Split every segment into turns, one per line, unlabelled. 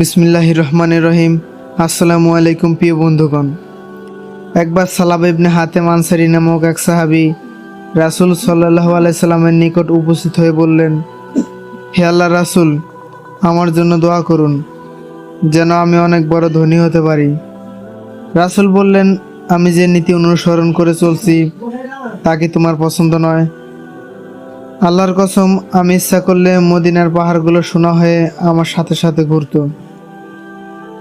বিসমিল্লাহ রহমান রহিম আসসালামু আলাইকুম প্রিয় বন্ধুগণ। একবার সালাব ইবনে হাতেম আনসারি নামক এক সাহাবি রাসুল সাল্লাহ আলাইসাল্লামের নিকট উপস্থিত হয়ে বললেন, হে আল্লাহ রাসুল, আমার জন্য দোয়া করুন, যেন আমি অনেক বড় ধনী হতে পারি। রাসুল বললেন, আমি যে নীতি অনুসরণ করে চলছি, তা কি তোমার পছন্দ নয়? আল্লাহর কসম, আমি ইচ্ছা করলে মদিনার পাহাড়গুলো শোনা হয়ে আমার সাথে সাথে ঘুরতো।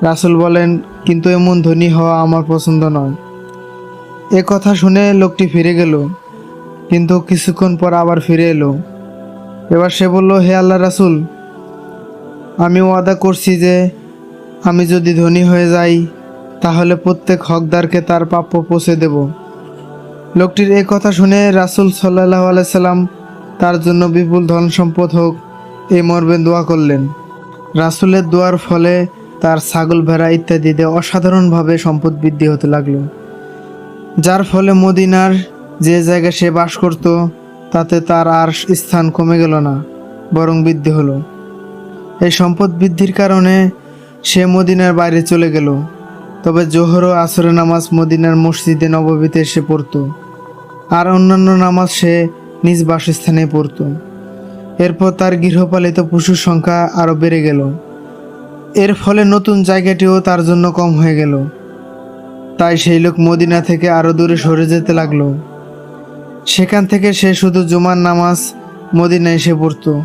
রাসুল বলেন, কিন্তু এমন ধনী হওয়া আমার পছন্দ নয়। এ কথা শুনে লোকটি ফিরে গেল, কিন্তু কিছুক্ষণ পর আবার ফিরে এলো। এবার সে বলল, হে আল্লাহ রাসুল, আমি ওয়াদা করছি যে আমি যদি ধনী হয়ে যাই, তাহলে প্রত্যেক হকদারকে তার প্রাপ্য পৌঁছে দেব। লোকটির এই কথা শুনে রাসুল সাল্লাহ আলাইসাল্লাম তার জন্য বিপুল ধন সম্পদ হোক এই মর্মে দোয়া করলেন। রাসুলের দোয়ার ফলে তার ছাগল ভেড়া ইত্যাদিতে অসাধারণভাবে সম্পদ বৃদ্ধি হতে লাগল। যার ফলে মদিনার যে জায়গায় সে বাস করত, তাতে তার আর স্থান কমে গেল না, বরং বৃদ্ধি হলো। এই সম্পদ বৃদ্ধির কারণে সে মদিনার বাইরে চলে গেল। তবে জোহর ও আসরের নামাজ মদিনার মসজিদে নববীতে এসে পড়তো। আর অন্যান্য নামাজ সে নিজ বাসস্থানে পড়ত। এরপর তার গৃহপালিত পশুর সংখ্যা আরও বেড়ে গেল। এর ফলে নতুন জায়গাটিও তার জন্য কম হয়ে গেল। তাই সেই লোক মদিনা থেকে আরও দূরে সরে যেতে লাগল। সেখান থেকে সে শুধু জুমার নামাজ মদিনায় এসে পড়তো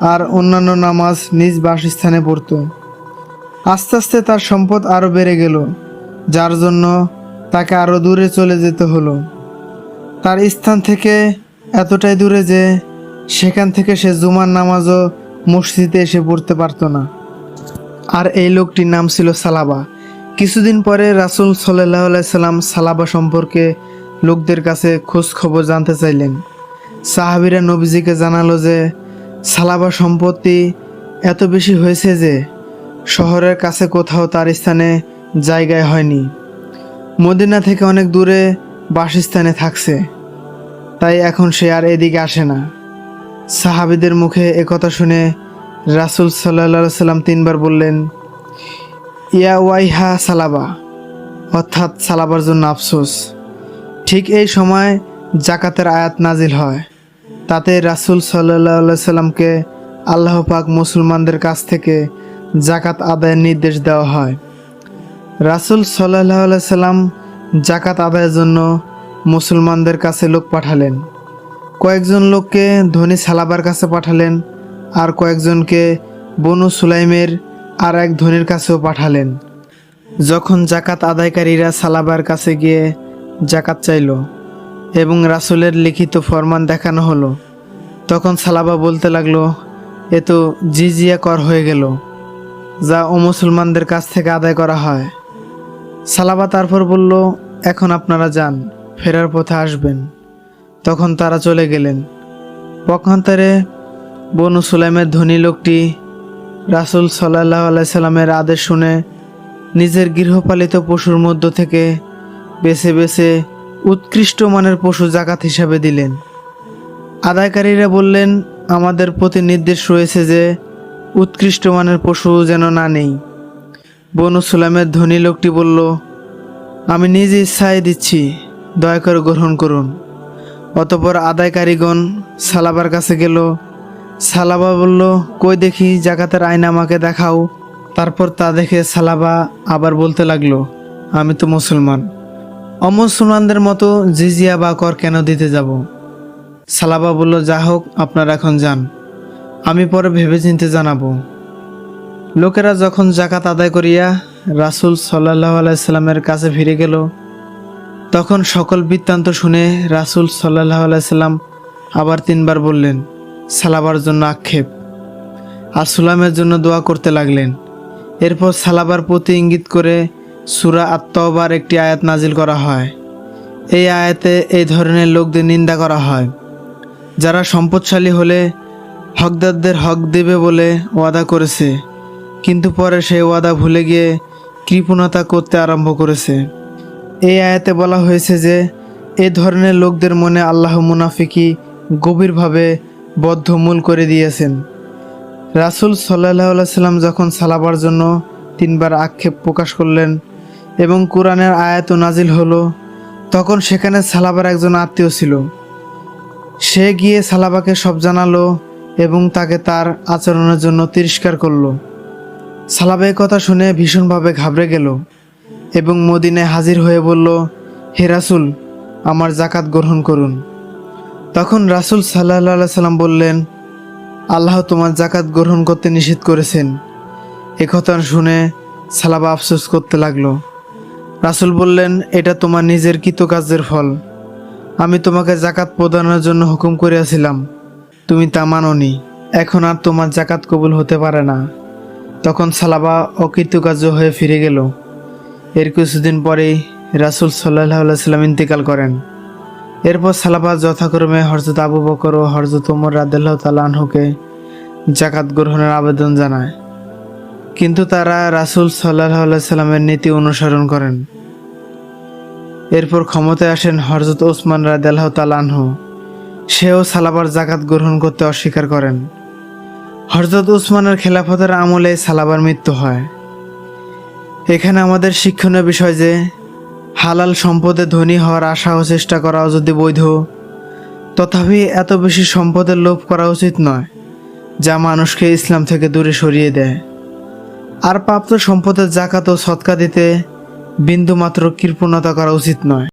আর অন্যান্য নামাজ নিজ বাসস্থানে পড়তো। আস্তে আস্তে তার সম্পদ আরও বেড়ে গেল, যার জন্য তাকে আরও দূরে চলে যেতে হলো। তার স্থান থেকে এতটাই দূরে যে সেখান থেকে সে জুমার নামাজও মসজিদে এসে পড়তে পারতো না। আর এই লোকটির নাম ছিল সালাবা। কিছুদিন পরে রাসুল সাল্লাহ সাল্লাম সালাবা সম্পর্কে লোকদের কাছে খোঁজ খবর জানতে চাইলেন। সাহাবিরা নবীজিকে জানালো যে, সালাবা সম্পত্তি এত বেশি হয়েছে যে শহরের কাছে কোথাও তার স্থানে জায়গায় হয়নি। মদিনা থেকে অনেক দূরে বাসস্থানে থাকছে। তাই এখন সে আর এদিকে আসে না। সাহাবিদের মুখে একথা শুনে রাসুল সাল্লা সাল্লাম তিনবার বললেন, ইয়া ওয়াইহা সালাবা। অর্থাৎ সালাবার জন্য আফসোস। ঠিক এই সময় জাকাতের আয়াত নাজিল হয়। তাতে রাসুল সাল্লাহ সাল্লামকে আল্লাহ পাক মুসলমানদের কাছ থেকে জাকাত আদায়ের নির্দেশ দেওয়া হয়। রাসুল সাল্লাহ সাল্লাম জাকাত আদায়ের জন্য মুসলমানদের কাছে লোক পাঠালেন। কয়েকজন লোককে ধনী সালাবার কাছে পাঠালেন আর কয়েকজনকে বনু সুলাইমের আর এক ধনির কাছেও পাঠালেন। যখন জাকাত আদায়কারীরা সালাবার কাছে গিয়ে জাকাত চাইল এবং রাসুলের লিখিত ফরমান দেখানো হলো, তখন সালাবা বলতে লাগল, এ তো জিজিয়া কর হয়ে গেল, যা ও মুসলমানদের কাছ থেকে আদায় করা হয়। সালাবা তারপর বলল, এখন আপনারা যান। ফেরার পথে আসবেন। তখন তারা চলে গেলেন। পক্ষান্তরে বনু সুলাইমের ধনী লোকটি রাসুল সাল্লাহ আলাইসাল্লামের আদেশ শুনে নিজের গৃহপালিত পশুর মধ্য থেকে বেছে বেছে উৎকৃষ্ট মানের পশু জাকাত হিসাবে দিলেন। আদায়কারীরা বললেন, আমাদের প্রতি নির্দেশ রয়েছে যে উৎকৃষ্ট মানের পশু যেন না নেই। বনু সুলাইমের ধনী লোকটি বলল, আমি নিজ ইচ্ছায় দিচ্ছি। দয়া করে গ্রহণ করুন। অতপর আদায়কারীগণ সালাবার কাছে গেল। সালাবা বলল, কই দেখি জাকাতের আইন আমাকে দেখাও। তারপর তা দেখে সালাবা আবার বলতে লাগল, আমি তো মুসলমান। অমুসলমানদের মতো জিজিয়া বা কর কেন দিতে যাব? সালাবা বলল, যা হোক, আপনারা এখন যান। আমি পরে ভেবে চিনতে জানাব। লোকেরা যখন জাকাত আদায় করিয়া রাসুল সাল্লাহ আলাইসাল্লামের কাছে ফিরে গেল তখন সকল বৃত্তান্ত শুনে রাসুল সাল্লাহ আলাইসাল্লাম আবার তিনবার বললেন, সালাবার জন্য আক্ষেপ। আর সুলামের জন্য দোয়া করতে লাগলেন। এরপর সালাবার প্রতি ইঙ্গিত করে সুরা আত্মবার একটি আয়াত নাজিল করা হয়। এই আয়াতে এই ধরনের লোকদের নিন্দা করা হয়। যারা সম্পদশালী হলে হকদারদের হক দেবে বলে ওয়াদা করেছে, কিন্তু পরে সেই ওয়াদা ভুলে গিয়ে কৃপণতা করতে আরম্ভ করেছে। এই আয়াতে বলা হয়েছে যে, এ ধরনের লোকদের মনে আল্লাহ মুনাফিকি গভীরভাবে বদ্ধমূল করে দিয়েছেন। রাসুল সাল্লাহ সাল্লাম যখন সালাবার জন্য তিনবার আক্ষেপ প্রকাশ করলেন এবং কোরআনের আয়াত নাজিল হলো, তখন সেখানে সালাবার একজন আত্মীয় ছিল। সে গিয়ে সালাবাকে সব জানালো এবং তাকে তার আচরণের জন্য তিরস্কার করল। সালাবা কথা শুনে ভীষণভাবে ঘাবড়ে গেল। এবং মদিনায় হাজির হয়ে বলল, হে রাসুল, আমার জাকাত গ্রহণ করুন। তখন রাসুল সাল্লাহ সাল্লাম বললেন, আল্লাহ তোমার জাকাত গ্রহণ করতে নিষেধ করেছেন। এ কথা শুনে সালাবা আফসোস করতে লাগল। রাসুল বললেন, এটা তোমার নিজের কৃতকার্যের ফল। আমি তোমাকে জাকাত প্রদানের জন্য হুকুম করিয়াছিলাম। তুমি তা মাননি। এখন আর তোমার জাকাত কবুল হতে পারে না। তখন সালাবা অকৃতকার্য হয়ে ফিরে গেল। এর কিছুদিন পরেই রাসুল সাল্লাহ সাল্লাম ইন্তেকাল করেন। এরপর সালাবা যথাক্রমে হরজত আবু বকর ও হরজত উমর রাদিল্লাহ তালাহকে জাকাত গ্রহণের আবেদন জানায়। কিন্তু তারা রাসুল সাল্লাহ সাল্লামের নীতি অনুসরণ করেন। এরপর ক্ষমতায় আসেন হরজত ওসমান রাদিল্লাহ তালাহ সেও সালাবার জাকাত গ্রহণ করতে অস্বীকার করেন। হরজত উসমানের খেলাফতের আমলে সালাবার মৃত্যু হয়। এখানে আমাদের শিক্ষণীয় বিষয় যে, হালাল সম্পদে ধনী হওয়ার আশা ও চেষ্টা করাও যদি বৈধ, তথাপি এত বেশি সম্পদের লোভ করা উচিত নয়, যা মানুষকে ইসলাম থেকে দূরে সরিয়ে দেয়। আর প্রাপ্ত সম্পদের জাকাত ও সৎকা দিতে বিন্দুমাত্র কৃপণতা করা উচিত নয়।